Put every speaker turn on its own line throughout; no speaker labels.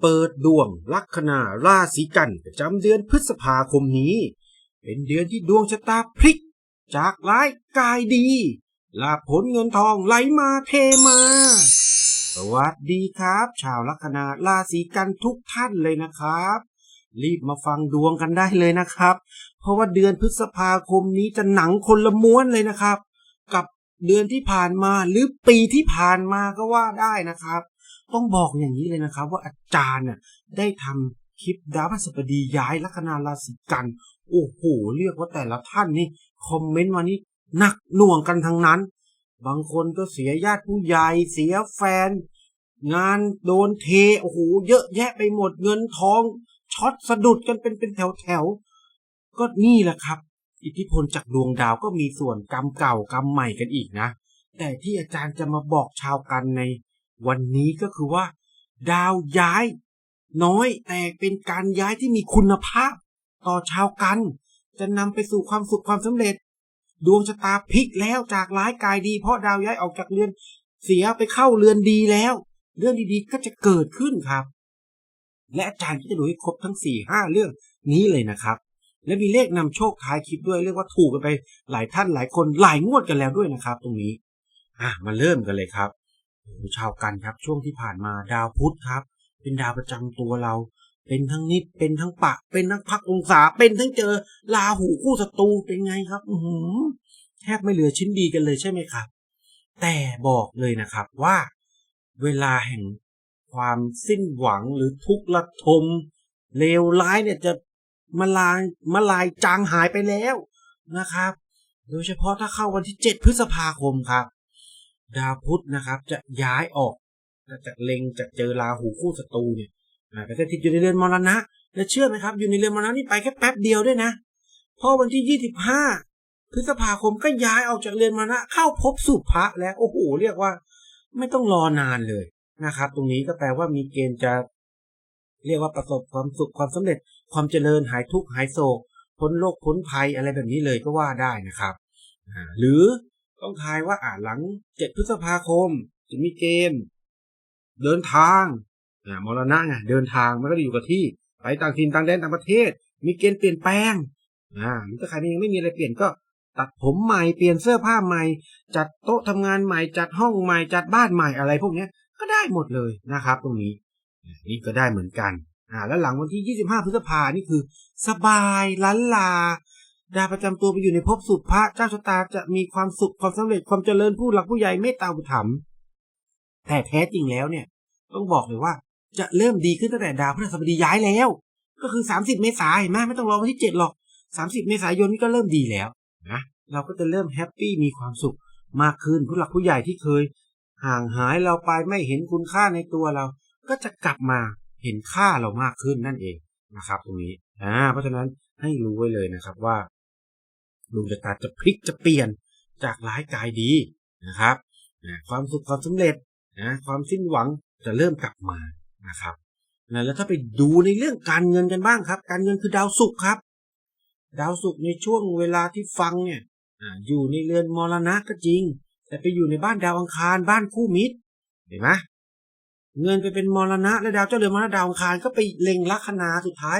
เปิดดวงลัคนาราศีกันประจำเดือนพฤษภาคมนี้ เป็นเดือนที่ดวงชะตาพลิก จากร้ายกายดี ลาผลเงินทองไหลมาเทมา สวัสดีครับ ชาวลัคนาราศีกันทุกท่านเลยนะครับ รีบมาฟังดวงกันได้เลยนะครับ เพราะว่าเดือนพฤษภาคมนี้จะหนังคนละม้วนเลยนะครับ กับเดือนที่ผ่านมาหรือปีที่ผ่านมาก็ว่าได้นะครับ ต้องบอกอย่างนี้เลยนะครับ ว่าอาจารย์น่ะได้ทำคลิปดาวพฤหัสบดีย้ายลัคนาราศีกัน โอ้โห เรียกว่าแต่ละท่านนี่คอมเมนต์มานี่หนักหน่วงกันทั้งนั้น บางคนก็เสียญาติผู้ใหญ่เสียแฟน งานโดนเทโอ้โหเยอะแยะไปหมดเงินทองช็อตสะดุดกันเป็นเป็นแถวแถวๆก็นี่แหละครับ อิทธิพลจากดวงดาวก็มีส่วนกรรมเก่ากรรมใหม่กันอีกนะ แต่ที่อาจารย์จะมาบอกชาวกันใน วันนี้ก็คือว่า ดาวย้าย น้อยแต่เป็นการย้ายที่มีคุณภาพ ต่อชาวกัน จะนำไปสู่ความสุขความสำเร็จ ดวงชะตาพลิกแล้วจากร้ายกายดี เพราะดาวย้ายออกจากเรือนเสียไปเข้าเรือนดีแล้ว เรื่องดีๆก็จะเกิดขึ้นครับ และอาจารย์ก็จะดูให้ครบทั้งสี่ห้าเรื่องนี้เลยนะครับ และมีเลขนำโชคท้ายคลิปด้วยเรียกว่าถูกกันไปหลายท่านหลายคนหลายงวดกันแล้วด้วยนะครับ ตรงนี้ อะมาเริ่มกันเลยครับ ชาวกันครับ ช่วงที่ผ่านมาดาวพุธครับ เป็นดาวประจำตัวเรา เป็นทั้งนิดเป็นทั้งปะ เป็นทั้งพักองศา เป็นทั้งเจอลาหูคู่ศัตรูเป็นไงครับ อือหือแทบไม่เหลือชิ้นดีกันเลยใช่ไหมครับ แต่บอกเลยนะครับว่า เวลาแห่งความสิ้นหวังหรือทุกข์ระทมเลวร้ายเนี่ยจะมาลายมาลายจางหายไปแล้วนะครับ โดยเฉพาะถ้าเข้าวันที่ 7 พฤษภาคมครับ ดาวพุธนะครับ จะย้ายออกจากเล็งจากเจอราหูคู่ศัตรูเนี่ยไปสถิตอยู่ในเรือนมรณะ และเชื่อไหมครับ อยู่ในเรือนมรณะนี่ไปแค่แป๊บเดียวด้วยนะพอวันที่ 25 พฤษภาคมก็ย้ายออกจากเรือนมรณะเข้าพบสุภะแล้วโอ้โหเรียกว่า ไม่ต้องรอนานเลยนะครับ ตรงนี้ก็แปลว่ามีเกณฑ์จะเรียกว่าประสบความสุขความสำเร็จ ความเจริญหายทุกข์หายโศกพ้นโรคพ้นภัยอะไรแบบนี้เลยก็ว่าได้นะครับ หรือ ต้องทายว่าอ่าหลัง7พฤษภาคมจะมีเกณฑ์เดินทางอ่ามรณะไงเดินทางมันก็จะอยู่กับที่ ไปต่างถิ่นต่างแดนต่างประเทศ มีเกณฑ์เปลี่ยนแปลงอ่าหรือถ้าใครยังไม่มีอะไรเปลี่ยนก็ตัดผมใหม่เปลี่ยนเสื้อผ้าใหม่ จัดโต๊ะทำงานใหม่จัดห้องใหม่จัดบ้านใหม่อะไรพวกเนี้ยก็ได้หมดเลยนะครับ ตรงนี้อ่านี่ก็ได้เหมือนกันอ่าแล้วหลังวันที่ 25 พฤษภานี่คือ สบายล้านลา ดาวประจำตัวไปอยู่ในภพสุภะเจ้าชะตาจะมีความสุขความสำเร็จความเจริญผู้หลักผู้ใหญ่เมตตาอุถัมแต่แท้จริงแล้วเนี่ย ต้องบอกเลยว่าจะเริ่มดีขึ้นตั้งแต่ดาวพฤหัสบดีย้ายแล้ว ก็คือ 30 เมษายนเห็นไมไม่ต้องรอวันที่ 7 หรอก 30 เมษายนนี่ก็เริ่มดีแล้วนะเราก็จะเริ่มแฮปปี้มีความสุขมากขึ้นผู้หลักผู้ใหญ่ที่เคย ห่างหายเราไปไม่เห็นคุณค่าในตัวเรา ก็จะกลับมาเห็นค่าเรามากขึ้นนั่นเองนะครับ ตรงนี้อ่าเพราะฉะนั้นให้รู้ไว้เลยนะครับว่า ดวงชะตาจะพลิกจะเปลี่ยนจากร้ายกายดีนะครับความสุขความสำเร็จนะความสิ้นหวังจะเริ่มกลับมานะครับแล้วถ้าไปดูในเรื่องการเงินกันบ้างครับ การเงินคือดาวศุกร์ครับ ดาวศุกร์ในช่วงเวลาที่ฟังเนี่ยอ่าอยู่ในเรือนมรณะก็จริง แต่ไปอยู่ในบ้านดาวอังคารบ้านคู่มิตรเห็นไหมเงินไปเป็นมรณะและดาวเจ้าเรือนมรณะดาวอังคารก็ไปเล็งลัคนาสุดท้าย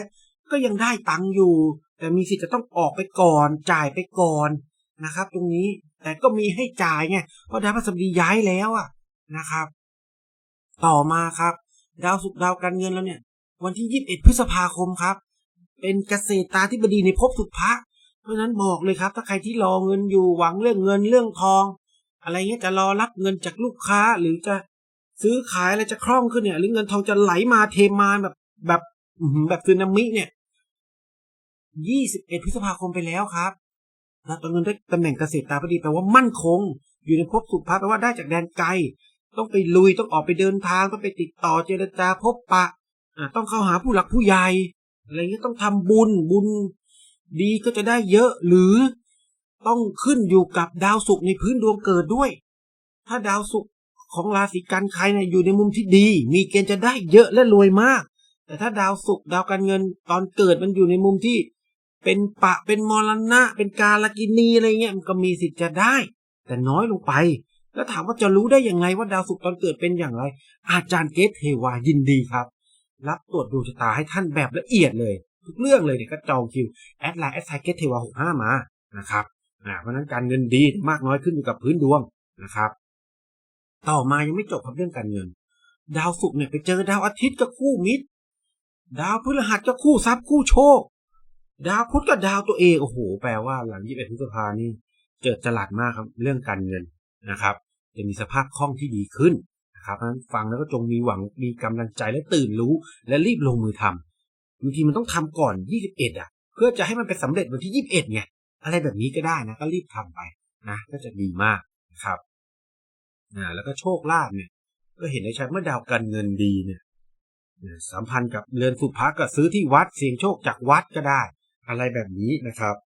ก็ยังได้ตังค์อยู่ แต่มีสิทธิ์จะต้องออกไปก่อน จ่ายไปก่อนนะครับ ตรงนี้แต่ก็มีให้จ่ายไงเพราะดาวพฤหัสบดีย้ายแล้วอะนะครับ ต่อมาครับ ดาวศุกดาวการเงินแล้วเนี่ย วันที่ 21 พฤษภาคมครับ เป็นเกษตราธิบดีในภพสุภะเพราะฉะนั้นบอกเลยครับ ถ้าใครที่รอเงินอยู่หวังเรื่องเงินเรื่องทอง อะไรเงี้ยจะรอรับเงินจากลูกค้าหรือจะซื้อขายอะไรจะคล่องขึ้นเนี่ย หรือเงินทองจะไหลมาเทมาแบบแบบแบบสึนามิเนี่ย 21 พฤษภาคมไปแล้วครับแล้วตอนเงินได้ตำแหน่งเกษตรตาพอดีแปลว่ามั่นคง อยู่ในภพสุภาแปลว่าได้จากแดนไกล ต้องไปลุยต้องออกไปเดินทางต้องไปติดต่อเจรจาพบปะต้องเข้าหาผู้หลักผู้ใหญ่อะไรเงี้ยต้องทำบุญบุญดีก็จะได้เยอะหรือต้องขึ้นอยู่กับดาวศุกร์ในพื้นดวงเกิดด้วย ถ้าดาวศุกร์ของราศีกันใครเนี่ยอยู่ในมุมที่ดี มีเกณฑ์จะได้เยอะและรวยมาก แต่ถ้าดาวศุกร์ดาวการเงินตอนเกิดมันอยู่ในมุมที่ เป็นปะเป็นมรณะ เป็นกาลกินีอะไรเงี้ยมันก็มีสิทธิ์จะได้ แต่น้อยลงไป แล้วถามว่าจะรู้ได้ยังไงว่าดาวศุกร์ตอนเกิดเป็นอย่างไร อาจารย์เกตเทวายินดีครับ รับตรวจดวงชะตาให้ท่านแบบละเอียดเลย ทุกเรื่องเลยเนี่ยก็จองคิวแอดไลน์แอดไซเกตเทวาหกห้ามานะครับอ่าเพราะฉะนั้นการเงินดีมากน้อยขึ้นอยู่กับพื้นดวงนะครับ ต่อมายังไม่จบครับเรื่องการเงิน ดาวศุกร์เนี่ยไปเจอดาวอาทิตย์กับคู่มิตร ดาวพฤหัสกับคู่ทรัพย์คู่โชค ดาวพุธกับดาวตัวเองโอ้โหแปลว่าหลัง21พฤษภานี่เจิดจลัดมากครับเรื่องการเงินนะครับ จะมีสภาพคล่องที่ดีขึ้นนะครับนั้นฟังแล้วก็จงมีหวังมีกำลังใจและตื่นรู้ และรีบลงมือทำบางทีมันต้องทำก่อน21อะ เพื่อจะให้มันไปสำเร็จวันที่21ไงอะไรแบบนี้ก็ได้นะ ก็รีบทำไปนะก็จะดีมากนะครับอ่าแล้วก็โชคลาภเนี่ย ก็เห็นได้ชัดเมื่อดาวการเงินดีเนี่ยเนี่ยสัมพันธ์กับเรือนสุภะก็ซื้อที่วัดเสี่ยงโชคจากวัดก็ได้ อะไรแบบนี้นะครับ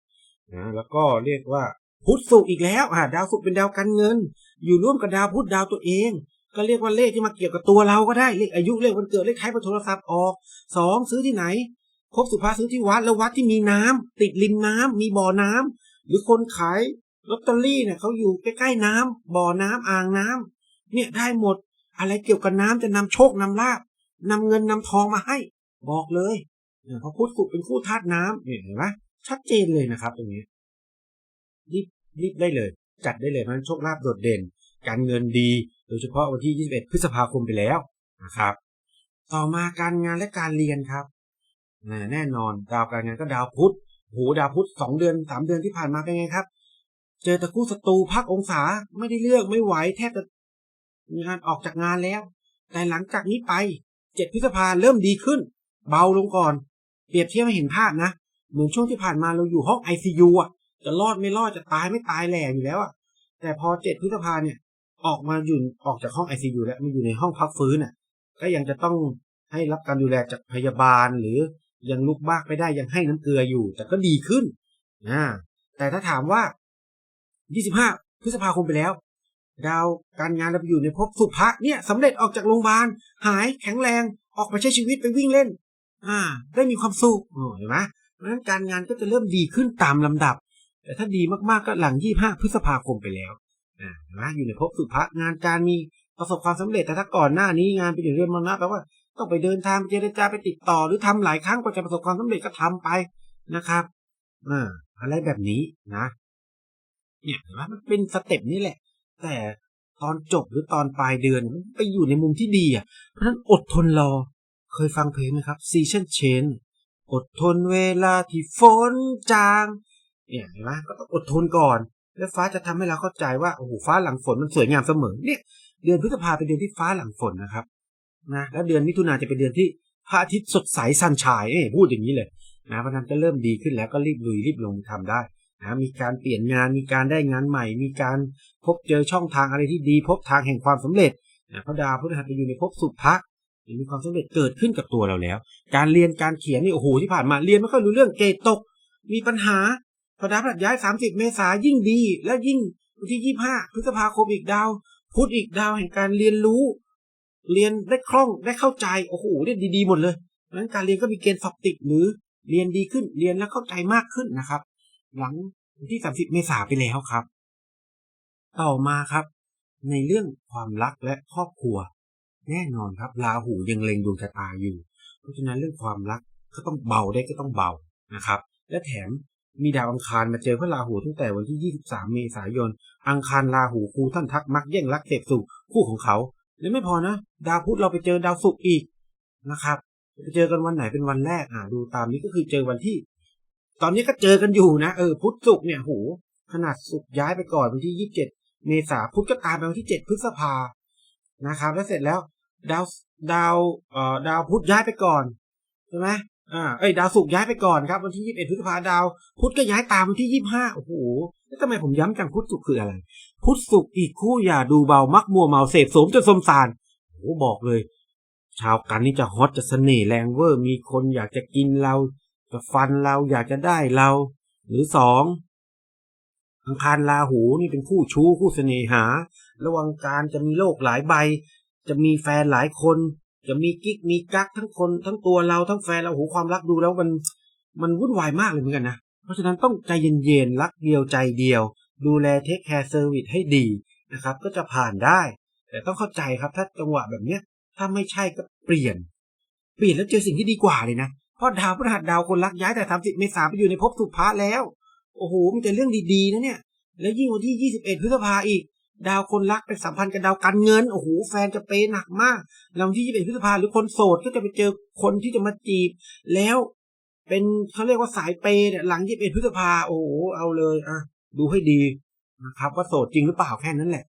นะแล้วก็เรียกว่าพุธสุขอีกแล้วอ่าดาวสุขเป็นดาวการเงิน อยู่ร่วมกับดาวพุธดาวตัวเอง ก็เรียกว่าเลขที่มาเกี่ยวกับตัวเราก็ได้เลขอายุเลขวันเกิดเลขท้ายเบอร์โทรศัพท์ออกสองซื้อที่ไหนครบสุภาซื้อที่วัดแล้ววัดที่มีน้ำติดริมน้ำมีบ่อน้ำหรือคนขายลอตเตอรี่เนี่ยเขาอยู่ใกล้ๆน้ำบ่อน้ำอ่างน้ำเนี่ยได้หมด อะไรเกี่ยวกับน้ำจะนำโชคนำลาบนำเงินนำทองมาให้ บอกเลย เนี่ยเพราะพุทธสุขเป็นคู่ธาตุน้ำเนี่ยเห็นไหมชัดเจนเลยนะครับ ตรงนี้รีบรีบได้เลย จัดได้เลยเพราะฉะนั้นโชคลาภโดดเด่น การเงินดี โดยเฉพาะวันที่ 21 พฤษภาคมไปแล้วนะครับ ต่อมาการงานและการเรียนครับนะแน่นอนดาวการงานก็ดาวพุธโหดาวพุธสองเดือนสามเดือนที่ผ่านมาเป็นไงครับ เจอตะคู่ศัตรูพักองศาไม่ได้เลือกไม่ไหวแทบจะงานออกจากงานแล้ว แต่หลังจากนี้ไปเจ็ดพฤษภาเริ่มดีขึ้น เบาลงก่อน เปรียบเทียบให้เห็นภาพนะ เหมือนช่วงที่ผ่านมาเราอยู่ห้องไอซียูอะ จะรอดไม่รอดจะตายไม่ตายแหล่อยู่แล้วอะ แต่พอเจ็ดพฤษภาเนี่ย ออกมาอยู่ออกจากห้องไอซียูแล้วมาอยู่ในห้องพักฟื้นอะ ก็ยังจะต้องให้รับการดูแลจากพยาบาลหรือยังลุกบ้ากไม่ได้ยังให้น้ำเกลืออยู่ แต่ก็ดีขึ้นนะแต่ถ้าถามว่า 25 พฤษภาคมไปแล้ว ดาวการงานเราไปอยู่ในภพสุภะเนี่ยสำเร็จออกจากโรงพยาบาลหายแข็งแรงออกไปใช้ชีวิตไปวิ่งเล่น อ่า ได้มีความสุขเห็นไหมเพราะฉะนั้นการงานก็จะเริ่มดีขึ้นตามลำดับ แต่ถ้าดีมากๆก็หลัง25พฤษภาคมไปแล้วอ่าเห็นไหมอยู่ในภพสุภะงานการมีประสบความสำเร็จแต่ถ้าก่อนหน้านี้งานเป็นอย่างเรื่องมรณะแปลว่าต้องไปเดินทางไปเจรจาไปติดต่อ หรือทำหลายครั้งกว่าจะประสบความสำเร็จก็ทำไปนะครับอ่าอะไรแบบนี้นะ เนี่ยเห็นไหมมันเป็นสเต็ปนี้แหละ แต่ตอนจบหรือตอนปลายเดือนมันไปอยู่ในมุมที่ดีอะเพราะฉะนั้นอดทนรอ เคยฟังเพลงไหมครับ Season Change อดทนเวลาที่ฝนจางเนี่ยเห็นไหมก็ต้องอดทนก่อน แล้วฟ้าจะทำให้เราเข้าใจว่าโอ้โหฟ้าหลังฝนมันสวยงามเสมอเนี่ยเดือนพฤษภาเป็นเดือนที่ฟ้าหลังฝนนะครับนะแล้วเดือนมิถุนาจะเป็นเดือนที่พระอาทิตย์สดใสสันชายเอ้ยพูดอย่างนี้เลยนะเพราะนั้นก็เริ่มดีขึ้นแล้วก็รีบลุยรีบลงมือทำได้นะมีการเปลี่ยนงานมีการได้งานใหม่ มีการพบเจอช่องทางอะไรที่ดี พบทางแห่งความสำเร็จนะพระดาวพฤหัสไปอยู่ในภพสุภะ มีความสำเร็จเกิดขึ้นกับตัวเราแล้ว การเรียนการเขียนนี่โอ้โหที่ผ่านมาเรียนไม่ค่อยรู้เรื่องเกรดตก มีปัญหาพอดาวพฤหัสย้าย 30 เมษายิ่งดี และยิ่งวันที่ 25 พฤษภาคมอีกดาว พุธอีกดาวแห่งการเรียนรู้ เรียนได้คล่องได้เข้าใจโอ้โหเรียนดีๆหมดเลยนั้นการเรียนก็มีเกณฑ์สอบติดหรือเรียนดีขึ้นเรียนแล้วเข้าใจมากขึ้นนะครับ หลังวันที่ 30 เมษาไปแล้วครับ ต่อมาครับ ในเรื่องความรักและครอบครัว แน่นอนครับราหูยังเล็งดวงชะตาอยู่ เพราะฉะนั้นเรื่องความรักก็ต้องเบาได้ก็ต้องเบานะครับ และแถมมีดาวอังคารมาเจอพระราหูตั้งแต่วันที่ 23 เมษายน อังคารราหูครูท่านทักมักแย่งรักเสพสุขคู่ของเขา และไม่พอนะ ดาวพุธเราไปเจอดาวศุกร์อีกนะครับไปเจอกันวันไหนเป็นวันแรกอ่าดูตามนี้ก็คือเจอวันที่ ตอนนี้ก็เจอกันอยู่นะเออพุธศุกร์เนี่ยโหขนาดศุกร์ย้ายไปก่อนวันที่ 27 เมษาพุธก็ตามไปวันที่ 7 พฤษภานะครับ แล้วเสร็จแล้ว ดาวดาวเอ่อดาวพุธย้ายไปก่อนใช่ไหมอ่าเอ้ยดาวศุกร์ย้ายไปก่อนครับวันที่21พฤษภาดาวพุธก็ย้ายตามวันที่25โอ้โหแล้วทำไมผมย้ำจังพุธศุกร์คืออะไร พุธศุกร์อีกคู่อย่าดูเบามักมัวเมาเสพสมจนสมสารโอ้บอกเลย ชาวกันนี่จะฮอตจะเสน่ห์แรงเวอร์ มีคนอยากจะกินเรา จะฟันเราอยากจะได้เรา หรือสองอังคารลาหูนี่เป็นคู่ชู้คู่เสน่หา ระวังการจะมีโลกหลายใบ จะมีแฟนหลายคน จะมีกิ๊กมีกั๊กทั้งคน ทั้งตัวเราทั้งแฟนเราโหความรักดูแล้วมันมันวุ่นวายมากเลยเหมือนกันนะ เพราะฉะนั้นต้องใจเย็นๆ รักเดียวใจเดียว ดูแลเทคแคร์เซอร์วิสให้ดีนะครับ ก็จะผ่านได้ แต่ต้องเข้าใจครับ ถ้าจังหวะแบบเนี้ย ถ้าไม่ใช่ก็เปลี่ยน เปลี่ยนแล้วเจอสิ่งที่ดีกว่าเลยนะ เพราะดาวพฤหัสดาวคนรักย้ายแต่30เมษาไปอยู่ในภพสุภะแล้ว โอ้โห มันจะเรื่องดีๆนะเนี่ย แล้วยิ่งวันที่21พฤษภาอีก ดาวคนรักไปสัมพันธ์กับดาวการเงินโอ้โหแฟนจะเปย์หนักมากแล้ววันที่21พฤษภาหรือคนโสดก็จะไปเจอคนที่จะมาจีบ แล้วเป็นเขาเรียกว่าสายเปย์เนี่ยหลัง21พฤษภาโอ้โหเอาเลยอะดูให้ดีนะครับ ว่าโสดจริงหรือเปล่าแค่นั้นแหละ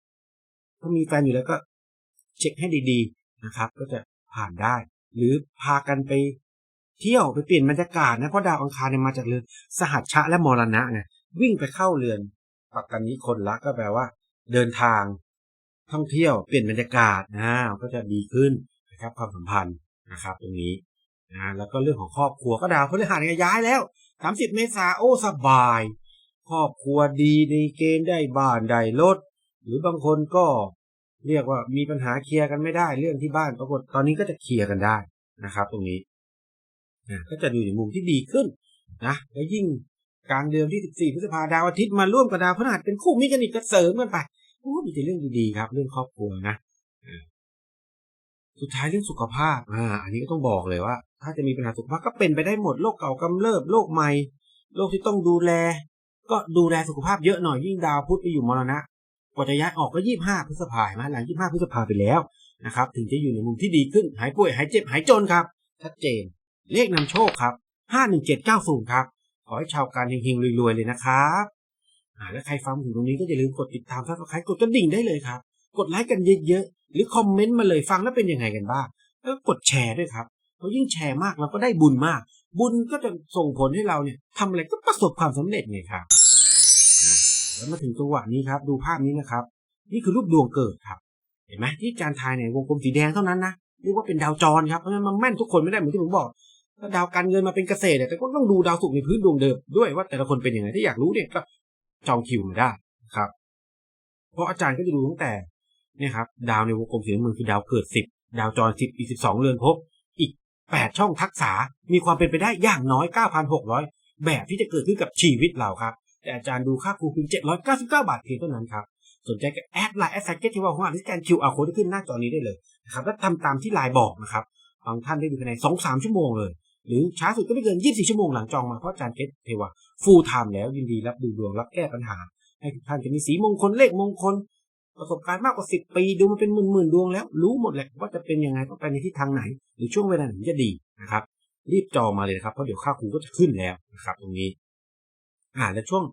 ถ้ามีแฟนอยู่แล้วก็ เช็คให้ดีๆนะครับ ก็จะผ่านได้ หรือพากันไปเที่ยวไปเปลี่ยนบรรยากาศนะเพราะดาวอังคารเนี่ยมาจากเรือนสหัชชะและมรณะไงวิ่งไปเข้าเรือนปัตตานีคนละก็แปลว่า เดินทางท่องเที่ยวเปลี่ยนบรรยากาศนะก็จะดีขึ้นนะครับความสัมพันธ์นะครับตรงนี้นะแล้วก็เรื่องของครอบครัวก็ดาวพฤหัสเนี่ยย้ายแล้ว 30 เมษาโอ้สบาย ครอบครัวดีในเกณฑ์ได้บ้านได้รถหรือบางคนก็เรียกว่ามีปัญหาเคลียร์กันไม่ได้เรื่องที่บ้านปรากฏตอนนี้ก็จะเคลียร์กันได้นะครับ ตรงนี้นะก็จะดูในมุมที่ดีขึ้นนะแล้วยิ่ง กลางเดือนที่ 14 พฤษภาดาวอาทิตย์มาร่วมกับดาวพฤหัสเป็นคู่มิกันอีกก็เสริมกันไปโอ้มีแต่เรื่องดีๆครับ เรื่องครอบครัวนะสุดท้ายเรื่องสุขภาพอ่าอันนี้ก็ต้องบอกเลยว่า ถ้าจะมีปัญหาสุขภาพก็เป็นไปได้หมดโรคเก่ากำเริบโรคใหม่โรคที่ต้องดูแล ก็ดูแลสุขภาพเยอะหน่อยยิ่งดาวพุธไปอยู่มรณะกว่าจะย้ายออกก็ยี่ห้าพฤษภามาหลังยี่ห้าพฤษภาไปแล้วนะครับ ถึงจะอยู่ในมุมที่ดีขึ้นหายป่วยหายเจ็บหายจนครับชัดเจน เลขนำโชคครับห้าหนึ่งเจ็ดเก้าศูนย์ครับ อให้ชาวการเฮงๆรวยๆเลยนะครับอ่าและใครฟังถึงตรงนี้ก็อย่าลืมกดติดตามซับสไครกดกระดิ่งได้เลยครับ กดไลค์กันเยอะๆหรือคอมเมนต์มาเลยฟังแล้วเป็นยังไงกันบ้างแล้วกดแชร์ด้วยครับเพราะยิ่งแชร์มากเราก็ได้บุญมาก บุญก็จะส่งผลให้เราเนี่ยทำอะไรก็ประสบความสำเร็จไงครับแล้วมาถึงจังหวะนี้ครับ ดูภาพนี้นะครับ นี่คือรูปดวงเกิดครับ เห็นไหมที่อาจารทายในวงกลมสีแดงเท่านั้นนะเรียกว่าเป็นดาวจรครับเพราะฉะนั้นมันแม่นทุกคนไม่ได้เหมือนที่ผมบอก ถ้าดาวการเงินมาเป็นเกษตรเนี่ยแต่ก็ต้องดูดาวศุกร์ในพื้นดวงเดิมด้วยว่าแต่ละคนเป็นยังไงถ้าอยากรู้เนี่ยก็จองคิวมาได้ครับ เพราะอาจารย์ก็จะดูตั้งแต่เนี่ยครับ ดาวในวงกลมสีน้ำเงินคือดาวเกิดสิบดาวจรสิบอีกสิบสองเรือนภพอีกแปดช่องทักษะมีความเป็นไปได้อย่างน้อยเก้าพันหกร้อยแบบที่จะเกิดขึ้นกับชีวิตเราครับ แต่อาจารย์ดูค่าครูเพียงเจ็ดร้อยเก้าสิบเก้าบาทเพียงเท่านั้นครับสนใจก็แอดไลน์แอดไซเก็ตที่ว่าของอ่านที่สแกน QR code ที่ขึ้นหน้าจอนี้ได้เลยนะครับแล้วทำตามที่ไลน์บอกนะครับ บางท่านได้ดูภายในสองสามชั่วโมงเลย หรือช้าสุดก็ไม่เกิน 24 ชั่วโมงหลังจองมาเพราะอาจารย์เกตเทวาฟูลไทม์แล้วยินดีรับดูดวงรับแก้ปัญหา ให้ทุกท่านจะมีสีมงคลเลขมงคล ประสบการณ์มากกว่า 10 ปีดูมาเป็นหมื่นๆดวงแล้ว รู้หมดแหละว่าจะเป็นยังไงต้องไปในทิศทางไหน หรือช่วงเวลาไหนจะดีนะครับรีบจองมาเลยนะครับเพราะเดี๋ยวค่าครูก็จะขึ้นแล้วนะครับ ตรงนี้ อ่าและช่วง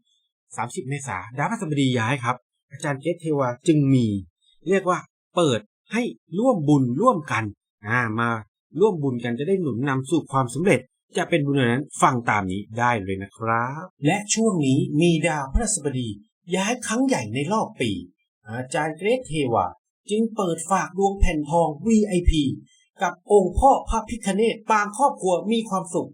30 เมษาดาวพฤหัสบดีย้ายครับ อาจารย์เกตเทวาจึงมี เรียกว่าเปิดให้ร่วมบุญร่วมกันอ่ามา ร่วมบุญกันจะได้หนุนนำสู่ความสำเร็จ จะเป็นบุญอะไรนั้นฟังตามนี้ได้เลยนะครับ และช่วงนี้มีดาวพฤหัสบดี ย้ายครั้งใหญ่ในรอบปี อาจารย์เกรทเทวาจึงเปิดฝากดวงแผ่นทอง VIP กับองค์พ่อพระพิคเนตปางครอบครัวมีความสุข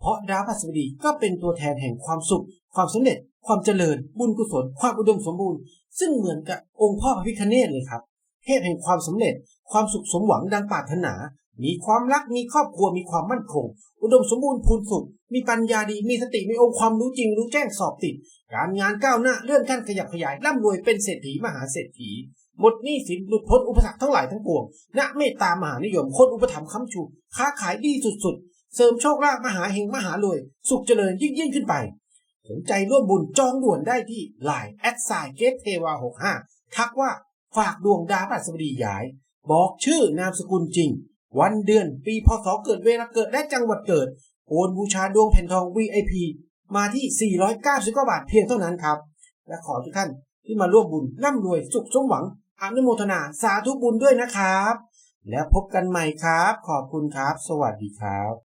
เพราะดาวพฤหัสบดีก็เป็นตัวแทนแห่งความสุข ความสำเร็จ ความเจริญ บุญกุศล ความอุดมสมบูรณ์ ซึ่งเหมือนกับองค์พ่อพระพิคเนตเลยครับ เทพแห่งความสำเร็จ ความสุขสมหวังดังปรารถนา มีความรักมีครอบครัวมีความมั่นคง อุดมสมบูรณ์พูนสุข มีปัญญาดีมีสติมีองค์ความรู้จริงรู้แจ้งสอบติด การงานก้าวหน้าเลื่อนขั้นขยับขยายร่ำรวยเป็นเศรษฐีมหาเศรษฐีหมดหนี้สินหลุดพ้นอุปสรรคทั้งหลายทั้งปวงณเมตตามหานิยมคนอุปถัมภ์ค้ำชู ค้าขายดีสุดๆ เสริมโชคลาภมหาเฮงมหารวย สุขเจริญยิ่งยิ่งขึ้นไป สนใจร่วมบุญจองด่วนได้ที่ Line แอดไซเกตเทวา65ทักว่าฝากดวงดาวพฤหัสบดีย้าย บอกชื่อนามสกุลจริง วันเดือน ปีพศเกิดเวลาเกิดและจังหวัดเกิด โอนบูชาดวงแผ่นทอง VIP มาที่ 499บาทเพียงเท่านั้นครับ และขอทุกท่านที่มาร่วมบุญร่ำรวยสุขสมหวังอนุโมทนาสาธุบุญด้วยนะครับ แล้วพบกันใหม่ครับ ขอบคุณครับ สวัสดีครับ